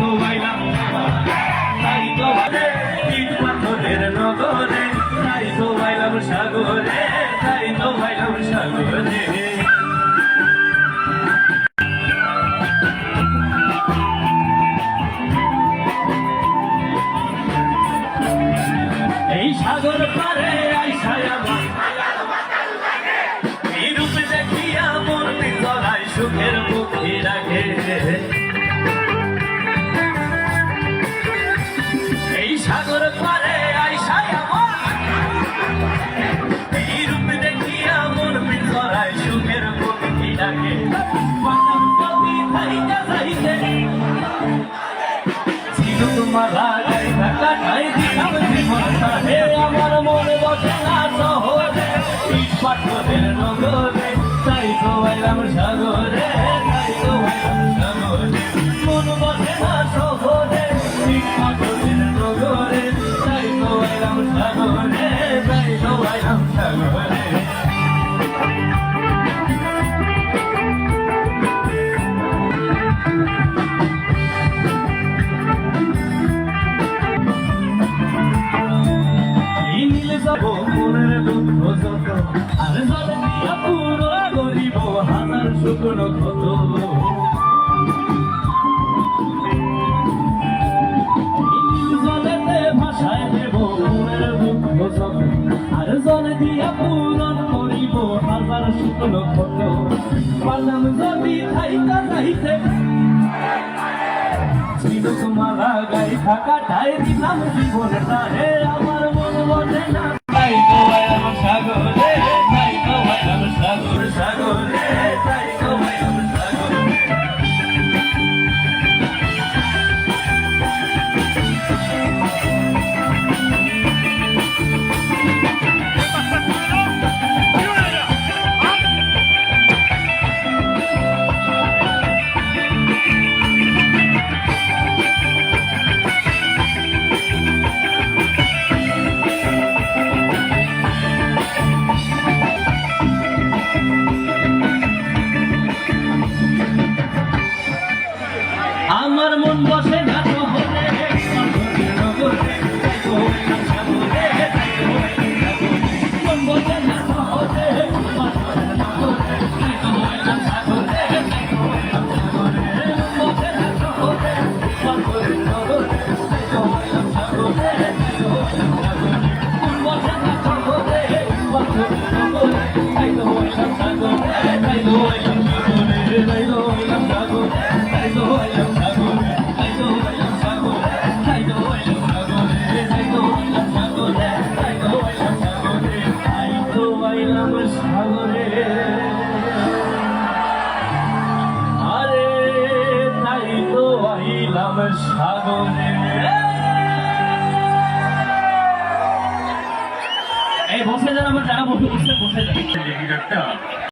তো বাইলাম তাই তো বাজে ইট পাথরের নগরে তাই তো বাইলাম এই সাগর পারে সাগর পারে আইসাই আমার। এই রূপ দেখিয়া মন বিছরায় সুখের প্রকৃতি ডাকে তোমার লাগাই থাকা নাই দিলাম জীবনটা হে বসে না সহজে। পাঠকের নগরে know হাজার শুকনো ক্ষত পারলাম যদি খাইতা খাইতে ছিল তোমার লাগাই থাকাটাই দিলাম জীবনটা হে আমার মন বলে না। তাই তো আমার সাগরে I know I am এই বসে যান আমার যারা বসে বসে বসে যান।